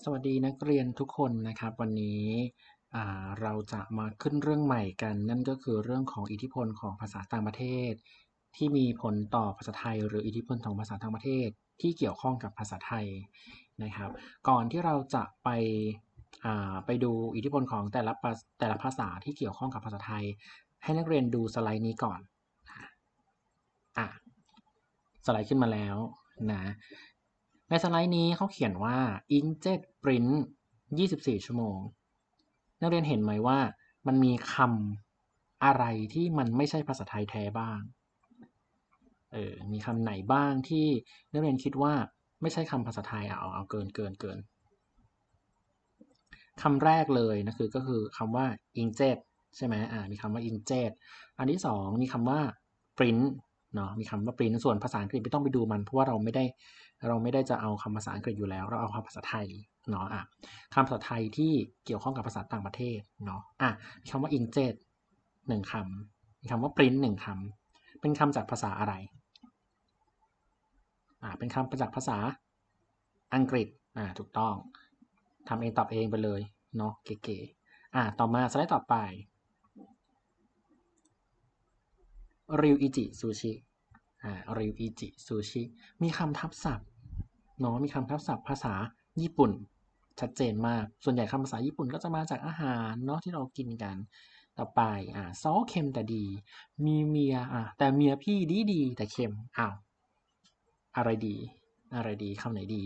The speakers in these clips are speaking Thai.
สวัสดีนักเรียนทุกคนนะครับ วันนี้เราจะมาขึ้นเรื่องใหม่กัน นั่นก็คือเรื่องของอิทธิพลของภาษาต่างประเทศ ที่มีผลต่อภาษาไทย หรืออิทธิพลของภาษาต่างประเทศ ที่เกี่ยวข้องกับภาษาไทยนะครับ ก่อนที่เราจะไปไปดูอิทธิพลของแต่ละภาแต่ละภาษาที่เกี่ยวข้องกับภาษาไทย ให้นักเรียนดูสไลด์นี้ก่อนอะสไลด์ขึ้นมาแล้วนะ ในสไลด์นี้เขาเขียนว่า inkjet print 24 ชั่วโมง นักเรียนเห็นไหมว่ามันมีคำอะไรที่มันไม่ใช่ภาษาไทยแท้บ้าง เออ มีคำไหนบ้างที่นักเรียนคิดว่าไม่ใช่คำภาษาไทยเอาเอาเกินเกินเกินคำแรกเลยนะคือก็คือคำว่า inkjet ใช่ไหมอ่า มีคำว่า inkjet อันที่สองมีคำว่า print เนาะมีคำว่า print ส่วนภาษาอังกฤษไม่ต้องไปดูมันเพราะว่าเราไม่ได้ เราไม่ได้จะเอาคำภาษาอังกฤษอยู่แล้ว เราเอาคำภาษาไทยเนาะอะคำภาษาไทยที่เกี่ยวข้องกับภาษาต่างประเทศเนาะอะมีคำว่า inkjet หนึ่งคำมีคำว่า print หนึ่งคำเป็นคำจากภาษาอะไรอ่าเป็นคำจากภาษาอังกฤษอ่าถูกต้องทำเองตอบเองไปเลยเนาะเก๋ๆอ่าต่อมาสไลด์ต่อไปริวอิจิซูชิอ่าริวอิจิซูชิมีคำทับศัพท์ นาะมีคำทับศัพท์ภาษาญี่ปุ่น ชัดเจนมาก ส่วนใหญ่คำภาษาญี่ปุ่นก็จะมาจากอาหารเนาะที่เรากินกัน ต่อไปอ่าซอสเค็มแต่ดี มีเมียอ่าแต่เมียพี่ดีดีแต่เค็มอ้าวอะไรดี อะไรดีคำไหนดี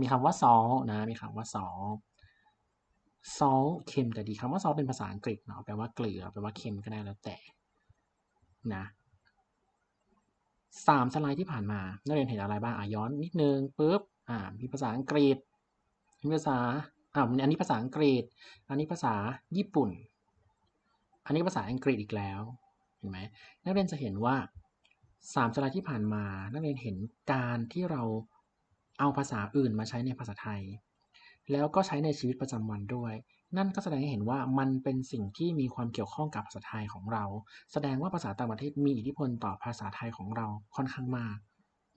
มีคำว่าซอสนะ มีคำว่าซอสซอสเค็มแต่ดีคำว่าซอสเป็นภาษาอังกฤษเนาะแปลว่าเกลือแปลว่าเค็มก็ได้แล้วแต่นะ สามสไลด์ที่ผ่านมา นักเรียนเห็นอะไรบ้างอะย้อนนิดนึงปุ๊บอ่ามีภาษาอังกฤษมีภาษาอ่าอันนี้ภาษาอังกฤษ อันนี้ภาษาญี่ปุ่น อันนี้ภาษาอังกฤษอีกแล้ว เห็นไหมนักเรียนจะเห็นว่าสามสไลด์ที่ผ่านมา นักเรียนเห็นการที่เราเอาภาษาอื่นมาใช้ในภาษาไทย แล้วก็ใช้ในชีวิตประจำวันด้วย นั่นก็แสดงให้เห็นว่ามันเป็นสิ่งที่มีความเกี่ยวข้องกับภาษาไทยของเรา แสดงว่าภาษาต่างประเทศมีอิทธิพลต่อภาษาไทยของเราค่อนข้างมาก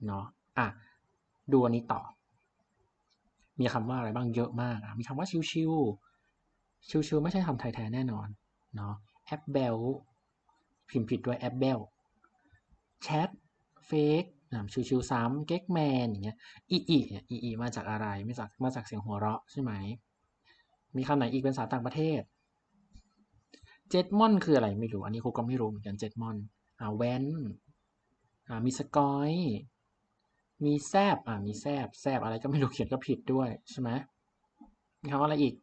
เนาะอะดูอันนี้ต่อ มีคำว่าอะไรบ้างเยอะมากมีคำว่าชิวชิวชิวชิวไม่ใช่คำไทยแท้แน่นอนเนาะแอปเบลพิมพ์ผิดด้วยแอปเบลแชทเฟก ชิวชิวซ้ำเก๊กแมนอย่างเงี้ยอีอีเนี่ยอีอีมาจากอะไรมาจากมาจากเสียงหัวเราะใช่ไหมมีคำไหนอีกเป็นภาษาต่างประเทศเจ็ดมอนคืออะไรไม่รู้ อันนี้ครูก็ไม่รู้เหมือนกันเจ็ดมอนอ่าแวนอ่ามีสกอยมีแซบอ่ามีแซบแซบอะไรก็ไม่รู้เขียนก็ผิดด้วยใช่ไหมมีคำว่าอะไรอีก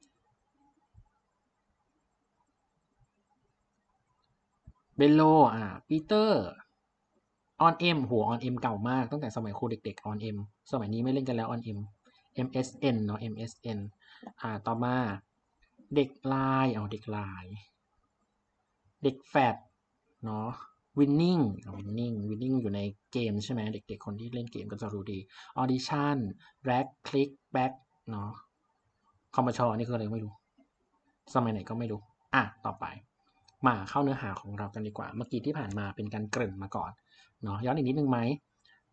เบลโลอ่าปีเตอร์ ออนเอ็มหัวออนเอ็มเก่ามากตั้งแต่สมัยครูเด็กๆออนเอ็มสมัยนี้ไม่เล่นกันแล้วออนเอ็ม MSN เนาะ MSN อ่าต่อมาเด็กลายเอาเด็กลาย เด็กแฟดเนาะ winning winning winning อยู่ในเกมใช่ไหมเด็กๆคนที่เล่นเกมก็จะรู้ดี audition back click back เนาะคอมชอนี่คืออะไรไม่รู้ สมัยไหนก็ไม่รู้ อะ ต่อไป มาเข้าเนื้อหาของเรากันดีกว่า เมื่อกี้ที่ผ่านมาเป็นการเกริ่นมาก่อน เนาะย้อนอีกนิดนึงไหม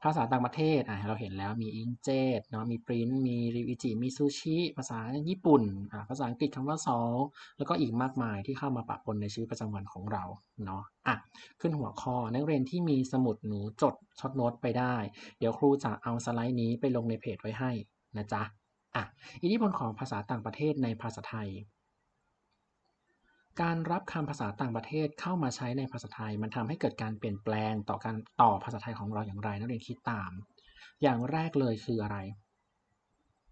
ภาษาต่างประเทศอะเราเห็นแล้วมีอินเจตเนาะมีปริ้นมีริวิจิมีซูชิภาษาญี่ปุ่นอะภาษาอังกฤษคำว่าซอลแล้วก็อีกมากมายที่เข้ามาปะปนในชีวิตประจำวันของเราเนาะอะขึ้นหัวข้อนักเรียนที่มีสมุดหนูจดช็อตโน้ตไปได้ เดี๋ยวครูจะเอาสไลด์นี้ไปลงในเพจไว้ให้นะจ๊ะอะอิทธิพลของภาษาต่างประเทศในภาษาไทย การรับคำภาษาต่างประเทศเข้ามาใช้ในภาษาไทย มันทำให้เกิดการเปลี่ยนแปลงต่อการต่อภาษาไทยของเราอย่างไรนักเรียนคิดตาม อย่างแรกเลยคืออะไร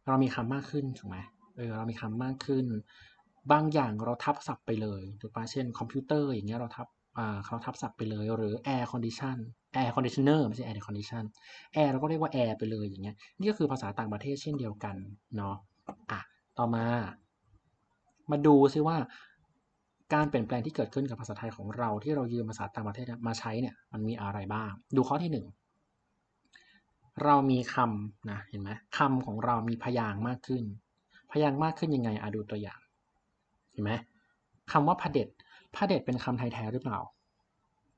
เรามีคำมากขึ้นถูกไหมเออเรามีคำมากขึ้น บางอย่างเราทับศัพท์ไปเลยถูกปะเช่นคอมพิวเตอร์อย่างเงี้ยเราทับอ่าเขาทับศัพท์ไปเลยหรือ air condition air conditioner ไม่ใช่ air condition air เราก็เรียกว่า air ไปเลยอย่างเงี้ยนี่ก็คือภาษาต่างประเทศเช่นเดียวกันเนาะอะต่อมา มาดูซิว่า การเปลี่ยนแปลงที่เกิดขึ้นกับภาษาไทยของเราที่เรายืมภาษาต่างประเทศมาใช้เนี่ยมันมีอะไรบ้าง ดูข้อที่หนึ่งเรามีคำนะเห็นไหมคำของเรามีพยางค์มากขึ้น พยางค์มากขึ้นยังไงอะดูตัวอย่าง เห็นไหมคำว่าพเด็จพเด็จเป็นคำไทยแท้หรือเปล่า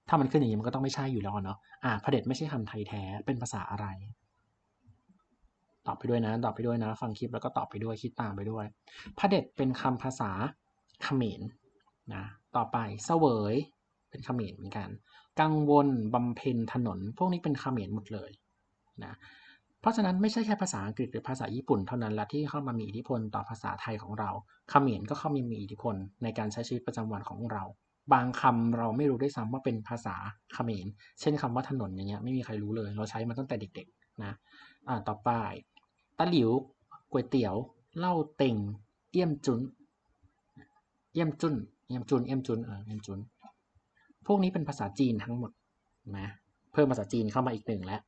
ถ้ามันขึ้นอย่างนี้มันก็ต้องไม่ใช่อยู่แล้วเนาะอ่าพเด็จไม่ใช่คำไทยแท้เป็นภาษาอะไรตอบไปด้วยนะตอบไปด้วยนะ ฟังคลิปแล้วก็ตอบไปด้วยคิดตามไปด้วยพระเด็จเป็นคำภาษาเขมร นะต่อไปเสวยเป็นเขมรเหมือนกัน กังวลบำเพ็ญถนน พวกนี้เป็นเขมรหมดเลยนะเพราะฉะนั้นไม่ใช่แค่ภาษาอังกฤษหรือภาษาญี่ปุ่นเท่านั้นละที่เข้ามามีอิทธิพลต่อภาษาไทยของเราเขมรก็เข้ามามีอิทธิพลในการใช้ชีวิตประจำวันของเรา บางคำเราไม่รู้ด้วยซ้ำว่าเป็นภาษาเขมรเช่นคำว่าถนนอย่างเงี้ยไม่มีใครรู้เลย เราใช้มาตั้งแต่เด็กๆนะอ่าต่อไปตะหลิวก๋วยเตี๋ยวเหล้าเต็งเอี่ยมจุนเอี่ยมจุน เอี่ยมจุนเอี่ยมจุนเออเอี่ยมจุนพวกนี้เป็นภาษาจีนทั้งหมดนะเพิ่มภาษาจีนเข้ามาอีกหนึ่งแล้ว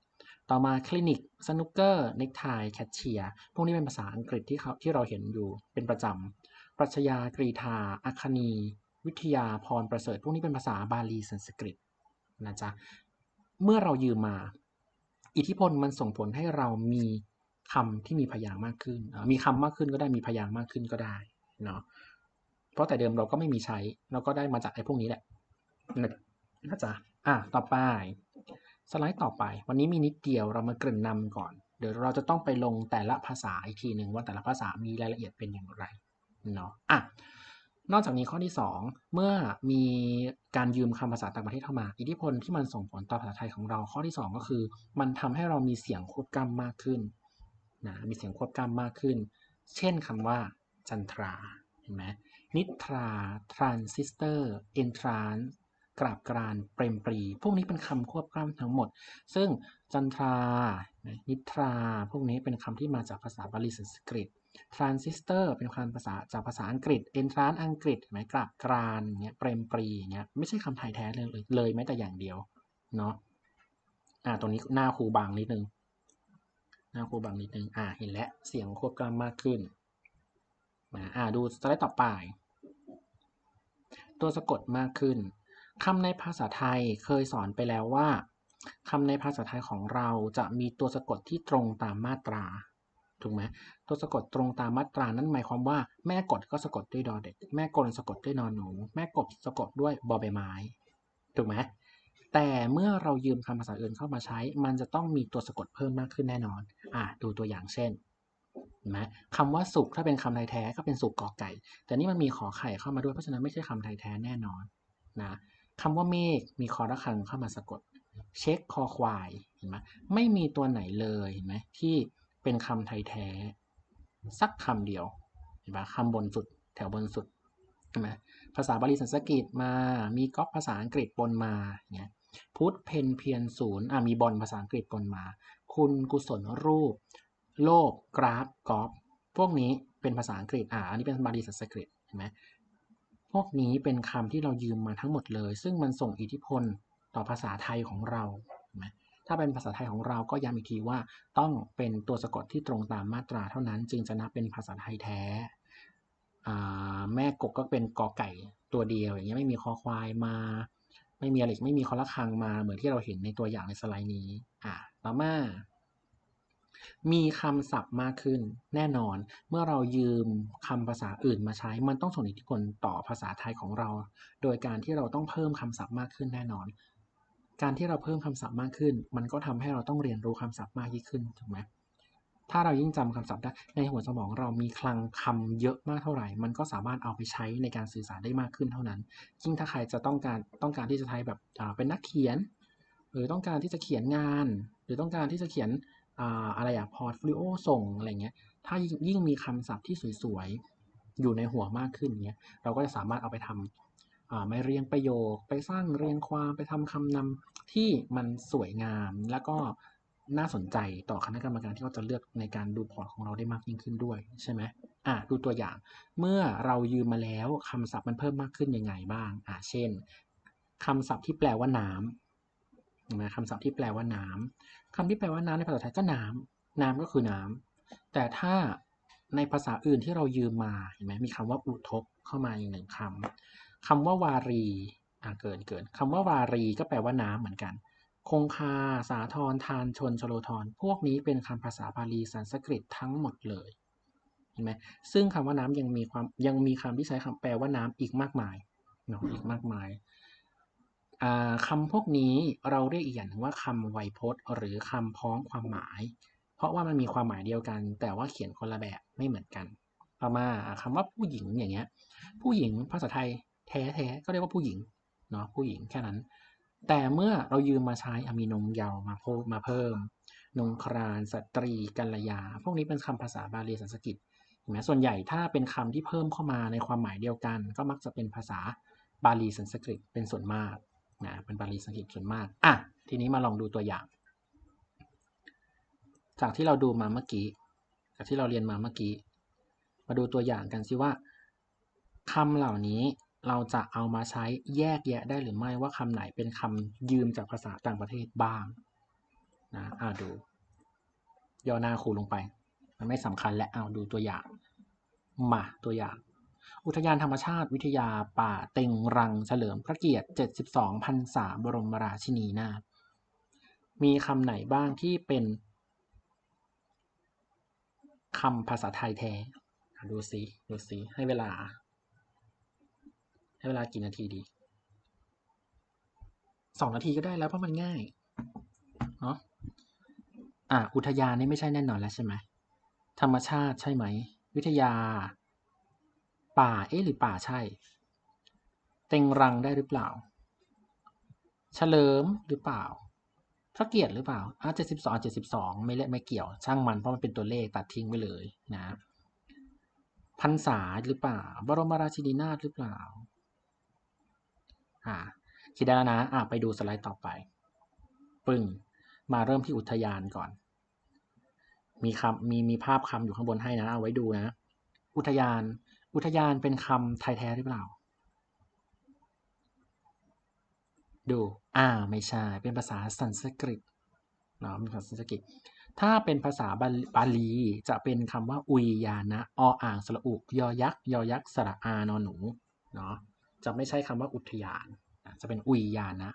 ต่อมาคลินิกสนุกเกอร์เน็กไทแคชเชียร์พวกนี้เป็นภาษาอังกฤษที่เขาที่เราเห็นอยู่เป็นประจำปรัชญากรีธาอัคนีวิทยาพรประเสริฐ พวกนี้เป็นภาษาบาลีสันสกฤตนะจ๊ะเมื่อเรายืมมา อิทธิพลมันส่งผลให้เรามีคำที่มีพยางค์มากขึ้น มีคำมากขึ้นก็ได้มีพยางค์มากขึ้นก็ได้เนาะ เพราะแต่เดิมเราก็ไม่มีใช้ เราก็ได้มาจากไอ้พวกนี้แหละนะจ๊ะอะต่อไป สไลด์ต่อไป วันนี้มีนิดเดียวเรามาเกริ่นนำก่อน เดี๋ยวเราจะต้องไปลงแต่ละภาษาอีกทีหนึ่งว่าแต่ละภาษามีรายละเอียดเป็นอย่างไรเนาะอะนอกจากนี้ข้อที่ 2 เมื่อมีการยืมคำภาษาต่างประเทศเข้ามา อิทธิพลที่มันส่งผลต่อภาษาไทยของเราข้อที่ 2 ก็คือ มันทำให้เรามีเสียงควบกล้ำมากขึ้นนะมีเสียงควบกล้ำมากขึ้น เช่นคำว่าจันทราเห็นไหม นิทรา ทรานซิสเตอร์ เอนทรานกราบกรานเปรมปรี พวกนี้เป็นคำควบกล้ำทั้งหมด ซึ่งจันทรา นิทรา พวกนี้เป็นคำที่มาจากภาษาบาลีสันสกฤต ทรานซิสเตอร์เป็นคำภาษาจากภาษาอังกฤษ เอนทรานอังกฤษไหมกราบกรานเงี้ย เปรมปรีเงี้ย ไม่ใช่คำไทยแท้เลยเลยแม้แต่อย่างเดียว เนาะอ่าตรงนี้หน้าครูบางนิดนึง หน้าครูบางนิดนึง อ่า เห็นแล้ว เสียงควบกล้ำมากขึ้นอ่าดูสไลด์ต่อไป ตัวสะกดมากขึ้นคำในภาษาไทยเคยสอนไปแล้วว่าคำในภาษาไทยของเราจะมีตัวสะกดที่ตรงตามมาตราถูกไหมตัวสะกดตรงตามมาตรานั้นหมายความว่า แม่กดก็สะกดด้วยดอเด็ก แม่กลสะกดด้วยนอนหนู แม่กบสะกดด้วยบอใบไม้ถูกไหมแต่เมื่อเรายืมคำภาษาอื่นเข้ามาใช้ มันจะต้องมีตัวสะกดเพิ่มมากขึ้นแน่นอน อะดูตัวอย่างเช่นเห็น ไหมคำว่าสุกถ้าเป็นคำไทยแท้ก็เป็นสุกกอไก่ แต่นี่มันมีขอไข่เข้ามาด้วยเพราะฉะนั้นไม่ใช่คำไทยแท้แน่นอนนะคำว่าเมฆมีคอระคังเข้ามาสะกด เช็คคอควายเห็นไหมไม่มีตัวไหนเลยเห็นไหมที่เป็นคำไทยแท้ สักคำเดียวเห็นไหมคำบนสุดแถวบนสุดเห็นไหมภาษาบาลีสันสกฤตมา มีก๊อปภาษาอังกฤษปนมาเนี่ยพุทธเพนเพียนศูนย์อ่ามีบอลภาษาอังกฤษปนมา คุณกุศลรูป โลกกราฟกอฟพวกนี้เป็นภาษาอังกฤษอ่าอันนี้เป็นบาลีสันสกฤตเห็นไหมพวกนี้เป็นคำที่เรายืมมาทั้งหมดเลย ซึ่งมันส่งอิทธิพลต่อภาษาไทยของเราไหมถ้าเป็นภาษาไทยของเราก็ย้ำอีกทีว่า ต้องเป็นตัวสะกดที่ตรงตามมาตราเท่านั้น จึงจะนับเป็นภาษาไทยแท้แม่กบก็เป็นกอไก่ตัวเดียว อย่างเงี้ยไม่มีคอควายมา ไม่มีอะไรไม่มีคอละคังมาเหมือนที่เราเห็นในตัวอย่างในสไลด์นี้ อ่าต่อมา มีคำศัพท์มากขึ้น แน่นอน เมื่อเรายืมคำภาษาอื่นมาใช้ มันต้องส่งอิทธิพลต่อภาษาไทยของเรา โดยการที่เราต้องเพิ่มคำศัพท์มากขึ้นแน่นอน การที่เราเพิ่มคำศัพท์มากขึ้น มันก็ทำให้เราต้องเรียนรู้คำศัพท์มากยิ่งขึ้นถูกไหมถ้าเรายิ่งจำคำศัพท์ได้ในหัวสมองเรามีคลังคำเยอะมากเท่าไหร่ มันก็สามารถเอาไปใช้ในการสื่อสารได้มากขึ้นเท่านั้นยิ่งถ้าใครจะต้องการต้องการที่จะใช้แบบเป็นนักเขียน หรือต้องการที่จะเขียนงาน หรือต้องการที่จะเขียน อะไรอะพอร์ตโฟลิโอส่งอะไรเงี้ย ถ้ายิ่งมีคำศัพท์ที่สวยๆ อยู่ในหัวมากขึ้นเงี้ย เราก็จะสามารถเอาไปทำไม่เรียงประโยค ไปสร้างเรียงความ ไปทำคำนำที่มันสวยงาม แล้วก็น่าสนใจต่อคณะกรรมการที่เขาจะเลือกในการดูพอร์ตของเราได้มากยิ่งขึ้นด้วยใช่ไหมอะดูตัวอย่าง เมื่อเรายืมมาแล้วคำศัพท์มันเพิ่มมากขึ้นยังไงบ้าง อะเช่นคำศัพท์ที่แปลว่าน้ำ นะคำศัพท์ที่แปลว่าน้ำคำที่แปลว่าน้ำในภาษาไทยก็น้ำน้ำก็คือน้ำแต่ถ้าในภาษาอื่นที่เรายืมมาเห็นไหมมีคำว่าอุทกเข้ามาอีกหนึ่งคำคำว่าวารีอ่าเกินเกินคำว่าวารีก็แปลว่าน้ำเหมือนกัน คงคา สาทรทานชนชโลทรพวกนี้เป็นคำภาษาบาลีสันสกฤตทั้งหมดเลยเห็นไหมซึ่งคำว่าน้ำยังมีความยังมีคำที่ใช้คำแปลว่าน้ำอีกมากมายเนาะอีกมากมาย คำพวกนี้เราเรียกอีกอย่างว่าคำไวยพจน์ หรือคำพ้องความหมาย เพราะว่ามันมีความหมายเดียวกัน แต่ว่าเขียนคนละแบบไม่เหมือนกันต่อมาคำว่าผู้หญิงอย่างเงี้ย ผู้หญิงภาษาไทยแท้ๆก็เรียกว่าผู้หญิงเนาะผู้หญิงแค่นั้น แต่เมื่อเรายืมมาใช้อมีนงเยาวมาพมาเพิ่ม นงครานสตรีกัลยา พวกนี้เป็นคำภาษาบาลีสันสกฤตเห็นไหมส่วนใหญ่ถ้าเป็นคำที่เพิ่มเข้ามาในความหมายเดียวกัน ก็มักจะเป็นภาษาบาลีสันสกฤตเป็นส่วนมาก นะเป็นบาลีสันสกฤตส่วนมากอะทีนี้มาลองดูตัวอย่าง จากที่เราดูมาเมื่อกี้ จากที่เราเรียนมาเมื่อกี้ มาดูตัวอย่างกันสิว่าคำเหล่านี้เราจะเอามาใช้แยกแยะได้หรือไม่ว่าคำไหนเป็นคำยืมจากภาษาต่างประเทศบ้างนะอ่าดู ย่อหน้าครูลงไป มันไม่สำคัญและเอาดูตัวอย่าง มาตัวอย่าง อุทยานธรรมชาติวิทยาป่าเต็งรังเฉลิมพระเกียรติ 72พรรษาบรมราชินีนาถมีคำไหนบ้างที่เป็นคำภาษาไทยแท้ ดูสิดูสิให้เวลา ให้เวลากี่นาทีดี สองนาทีก็ได้แล้วเพราะมันง่าย เนาะอะอุทยานนี่ไม่ใช่แน่นอนแล้วใช่ไหม ธรรมชาติใช่ไหม วิทยา ป่า เอ๊ะหรือป่าใช่ เต็งรังได้หรือเปล่า เฉลิมหรือเปล่า พระเกียรติหรือเปล่าอะเจ็ดสิบสองเจ็ดสิบสองไม่เละไม่เกี่ยว ช่างมันเพราะมันเป็นตัวเลขตัดทิ้งไปเลยนะพรรษาหรือเปล่า บรมราชินีนาถหรือเปล่า อ่าคิดได้แล้วนะอ่าไปดูสไลด์ต่อไป ปึ้ง มาเริ่มที่อุทยานก่อน มีคำมีมีภาพคำอยู่ข้างบนให้นะ เอาไว้ดูนะ อุทยาน อุทยานเป็นคำไทยแท้หรือเปล่า ดู อ่า ไม่ใช่ เป็นภาษาสันสกฤตเนาะเป็นภาษาสันสกฤต ถ้าเป็นภาษาบาลีจะเป็นคำว่า อุยยานะ ออ่างสระอุกยอยักษ์ ยอยักษ์ สระอานอนหนู เนาะ จะไม่ใช่คำว่าอุทยาน จะเป็นอุยยานะ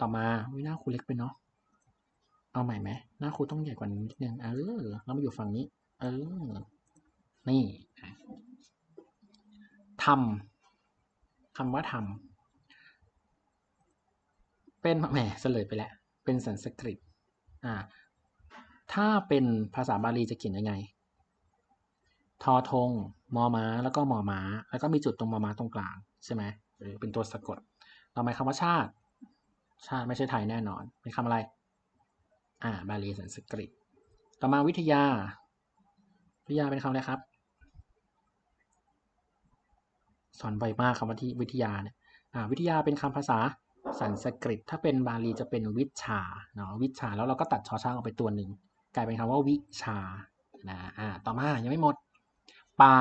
ต่อมาวิหน้าครูเล็กไปเนาะเอาใหม่ไหมหน้าครูต้องใหญ่กว่านี้นิดนึง เออเรามาอยู่ฝั่งนี้ เออ นี่ทำคำว่าทำเป็นแหมเฉลยไปแล้ว เป็นสันสกฤตอ่าถ้าเป็นภาษาบาลีจะเขียนยังไง ทอทง มอม้า แล้วก็มอม้า แล้วก็มีจุดตรงมอม้าตรงกลาง ใช่ไหมหรือเป็นตัวสะกด ต่อมาคำว่าชาติ ชาติไม่ใช่ไทยแน่นอน เป็นคำอะไร อ่า บาลีสันสกฤต ต่อมาวิทยา วิทยาเป็นคำอะไรครับ สอนบ่อยมากคำว่าที่วิทยาเนี่ยอ่าวิทยาเป็นคำภาษาสันสกฤต ถ้าเป็นบาลีจะเป็นวิชาเนาะวิชาแล้วเราก็ตัดชอช้างออกไปตัวหนึ่งกลายเป็นคำว่าวิชานะอ่าต่อมายังไม่หมดป่า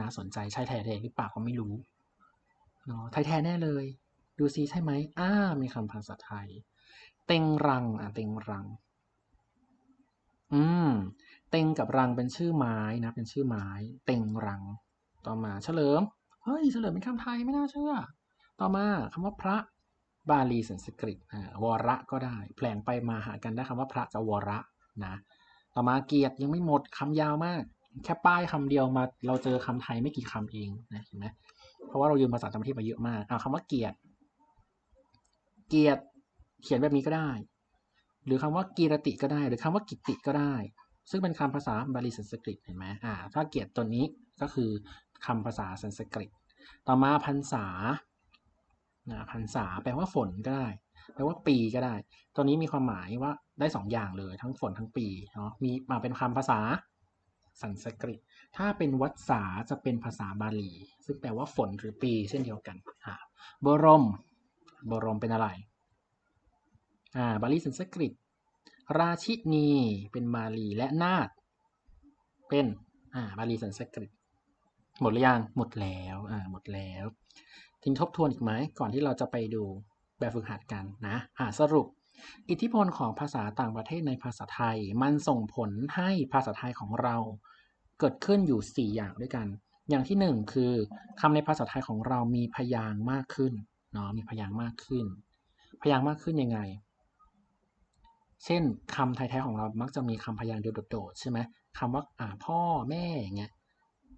น่าสนใจใช่แท้ๆหรือเปล่าก็ไม่รู้เนาะไทยแท้แน่เลย ดูซิใช่ไหมอ้ามีคำภาษาไทย เต็งรังอะเต็งรัง อืมเต็งกับรังเป็นชื่อไม้นะ เป็นชื่อไม้ เต็งรัง ต่อมาเฉลิม เฮ้ยเฉลิมเป็นคำไทยไม่น่าเชื่อ ต่อมาคำว่าพระบาลีสันสกฤตวระก็ได้ แผลงไปมาหากันได้คำว่าพระกับวระนะต่อมาเกียรติยังไม่หมดคำยาวมาก แค่ป้ายคำเดียวมาเราเจอคำไทยไม่กี่คำเองนะเห็นไหมเพราะว่าเรายืมภาษาต่างประเทศมาเยอะมากเอาคำว่าเกียรติเกียรติเขียนแบบนี้ก็ได้ หรือคำว่ากีรติก็ได้ หรือคำว่ากิติก็ได้ ซึ่งเป็นคำภาษาบาลีสันสกฤตเห็นไหมอ่า ถ้าเกียรติตัวนี้ก็คือ คำภาษาสันสกฤต ต่อมาพรรษานะพรรษาแปลว่าฝนก็ได้ แปลว่าปีก็ได้ ตัวนี้มีความหมายว่าได้สองอย่างเลยทั้งฝนทั้งปีเนาะมีมาเป็นคำภาษาสันสกฤต ถ้าเป็นวัดสาจะเป็นภาษาบาลี ซึ่งแปลว่าฝนหรือปีเช่นเดียวกันอ่าบรม บรมเป็นอะไรอ่าบาลีสันสกฤต ราชินีเป็นบาลีและนาฏเป็นอ่าบาลีสันสกฤต หมดหรือยัง หมดแล้ว อ่า หมดแล้ว ทิ้งทบทวนอีกไหม ก่อนที่เราจะไปดูแบบฝึกหัดกันนะ อ่า สรุป อิทธิพลของภาษาต่างประเทศในภาษาไทย มันส่งผลให้ภาษาไทยของเรา เกิดขึ้นอยู่ 4 อย่างด้วยกัน อย่างที่ 1 คือคำในภาษาไทยของเรามีพยางมากขึ้น เนาะ มีพยางมากขึ้น พยางมากขึ้นยังไง เช่นคำไทยแท้ของเรา มักจะมีคำพยางเดียวโดดๆใช่ไหมคำว่า อ่า พ่อ แม่อย่างเงี้ย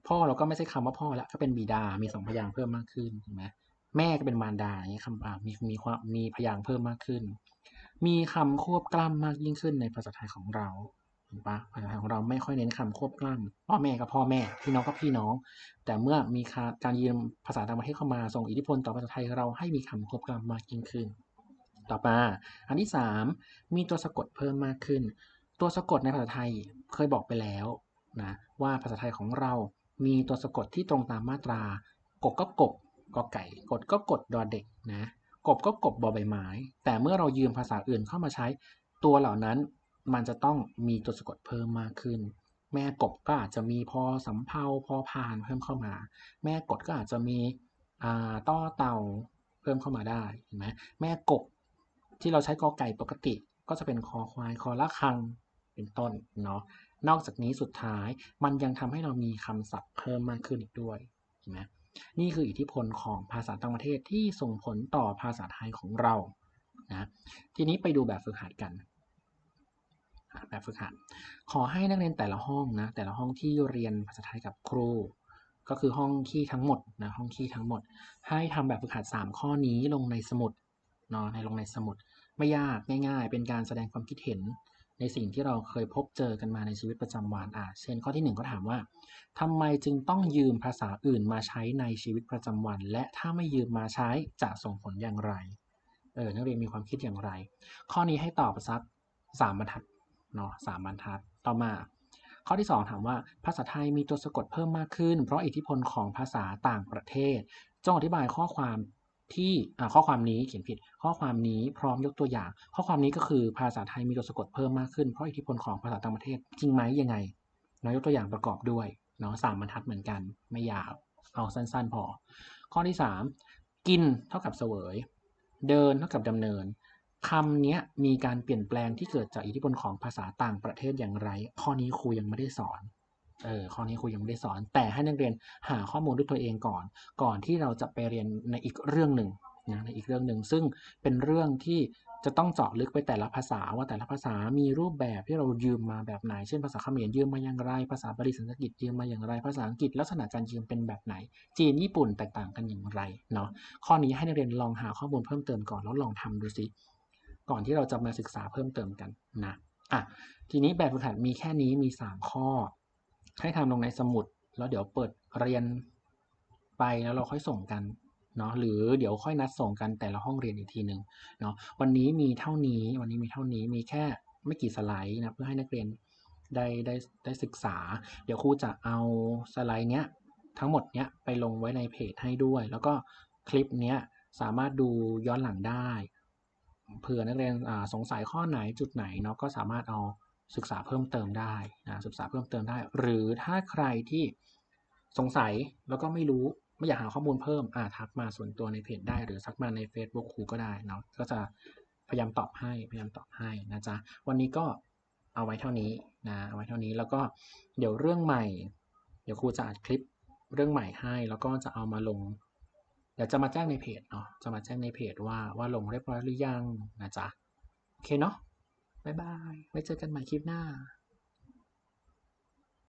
พ่อเราก็ไม่ใช่คำว่าพ่อแล้วก็เป็นบิดา มีสองพยางค์เพิ่มมากขึ้นใช่ไหมแม่ก็เป็นมารดาอย่างเงี้ยคำมีมีความมีพยางค์เพิ่มมากขึ้น มีคำควบกล้ำมากยิ่งขึ้นในภาษาไทยของเราเห็นปะภาษาไทยของเราไม่ค่อยเน้นคำควบกล้ำพ่อแม่ก็พ่อแม่พี่น้องก็พี่น้อง แต่เมื่อมีการยืมภาษาต่างประเทศเข้ามาส่งอิทธิพลต่อภาษาไทยเราให้มีคำควบกล้ำมากยิ่งขึ้น ต่อมาอันที่สามมีตัวสะกดเพิ่มมากขึ้น ตัวสะกดในภาษาไทยเคยบอกไปแล้วนะว่าภาษาไทยของเรา มีตัวสะกดที่ตรงตามมาตรา กบก็กบกอไก่ กดก็กดดอเด็กนะกบก็กบบอใบไม้ แต่เมื่อเรายืมภาษาอื่นเข้ามาใช้ ตัวเหล่านั้นมันจะต้องมีตัวสะกดเพิ่มมากขึ้น แม่กบก็อาจจะมีพอสำเภาพอพานเพิ่มเข้ามา แม่กดก็อาจจะมีอ่าต้อเต่าเพิ่มเข้ามาได้เห็นไหมแม่กบที่เราใช้กอไก่ปกติ ก็จะเป็นคอควายคอละคังเป็นต้นเนาะ นอกจากนี้สุดท้ายมันยังทำให้เรามีคำศัพท์เพิ่มมากขึ้นอีกด้วยเห็นไหมนี่คืออิทธิพลของภาษาต่างประเทศที่ส่งผลต่อภาษาไทยของเรานะทีนี้ไปดูแบบฝึกหัดกัน แบบฝึกหัด ขอให้นักเรียนแต่ละห้องนะแต่ละห้องที่เรียนภาษาไทยกับครู ก็คือห้องที่ทั้งหมดนะห้องที่ทั้งหมด ให้ทำแบบฝึกหัด 3 ข้อนี้ลงในสมุดเนาะในลงในสมุด ไม่ยากง่าย ๆ เป็นการแสดงความคิดเห็น ในสิ่งที่เราเคยพบเจอกันมาในชีวิตประจำวันอะเช่นข้อที่หนึ่งก็ถามว่าทำไมจึงต้องยืมภาษาอื่นมาใช้ในชีวิตประจำวัน และถ้าไม่ยืมมาใช้จะส่งผลอย่างไรเออนักเรียนมีความคิดอย่างไร ข้อนี้ให้ตอบสักสามบรรทัดเนาะสามบรรทัดต่อมา ข้อที่ 2 ถามว่าภาษาไทยมีตัวสะกดเพิ่มมากขึ้น เพราะอิทธิพลของภาษาต่างประเทศจงอธิบายข้อความ ที่ข้อความนี้เขียนผิด ข้อความนี้พร้อมยกตัวอย่าง ข้อความนี้ก็คือภาษาไทยมีตัวสะกดเพิ่มมากขึ้นเพราะอิทธิพลของภาษาต่างประเทศจริงไหมยังไงเนาะยกตัวอย่างประกอบด้วยเนาะสามบรรทัดเหมือนกัน ไม่ยาว เอาสั้นๆพอ ข้อที่ 3 กินเท่ากับเสวย เดินเท่ากับดำเนินคำนี้มีการเปลี่ยนแปลงที่เกิดจากอิทธิพลของภาษาต่างประเทศอย่างไร ข้อนี้ครูยังไม่ได้สอน เออข้อนี้ครูยังไม่ได้สอน แต่ให้นักเรียนหาข้อมูลด้วยตัวเองก่อน ก่อนที่เราจะไปเรียนในอีกเรื่องหนึ่งนะในอีกเรื่องหนึ่งซึ่งเป็นเรื่องที่จะต้องเจาะลึกไปแต่ละภาษาว่าแต่ละภาษามีรูปแบบที่เรายืมมาแบบไหน เช่นภาษาเขมรยืมมาอย่างไร ภาษาบาลีสันสกฤตยืมมาอย่างไร ภาษาอังกฤษลักษณะการยืมเป็นแบบไหน จีนญี่ปุ่นแตกต่างกันอย่างไรเนาะข้อนี้ให้นักเรียนลองหาข้อมูลเพิ่มเติมก่อนแล้วลองทำดูสิก่อนที่เราจะมาศึกษาเพิ่มเติมกันนะอะทีนี้แบบฝึกหัดมีแค่นี้มี 3 ข้อ ให้ทำลงในสมุด แล้วเดี๋ยวเปิดเรียนไปแล้วเราค่อยส่งกันเนาะหรือเดี๋ยวค่อยนัดส่งกันแต่ละห้องเรียนอีกทีหนึ่งเนาะวันนี้มีเท่านี้วันนี้มีเท่านี้มีแค่ไม่กี่สไลด์นะเพื่อให้นักเรียนได้ได้ได้ศึกษา เดี๋ยวครูจะเอาสไลด์เนี้ยทั้งหมดเนี้ยไปลงไว้ในเพจให้ด้วย แล้วก็คลิปเนี้ยสามารถดูย้อนหลังได้เผื่อนักเรียนสงสัยข้อไหนจุดไหนเนาะก็สามารถเอา ศึกษาเพิ่มเติมได้นะศึกษาเพิ่มเติมได้ หรือถ้าใครที่สงสัยแล้วก็ไม่รู้ไม่อยากหาข้อมูลเพิ่มอ่าทักมาส่วนตัวในเพจได้หรือทักมาใน Facebook ครูก็ได้เนาะก็จะพยายามตอบให้พยายามตอบให้นะจ๊ะวันนี้ก็เอาไว้เท่านี้นะเอาไว้เท่านี้แล้วก็เดี๋ยวเรื่องใหม่ เดี๋ยวครูจะอัดคลิปเรื่องใหม่ให้ แล้วก็จะเอามาลงเดี๋ยวจะมาแจ้งในเพจเนาะจะมาแจ้งในเพจว่าว่าลงเรียบร้อยหรือยังนะจ๊ะโอเคเนาะ บ๊ายบาย ไว้เจอกันใหม่คลิปหน้า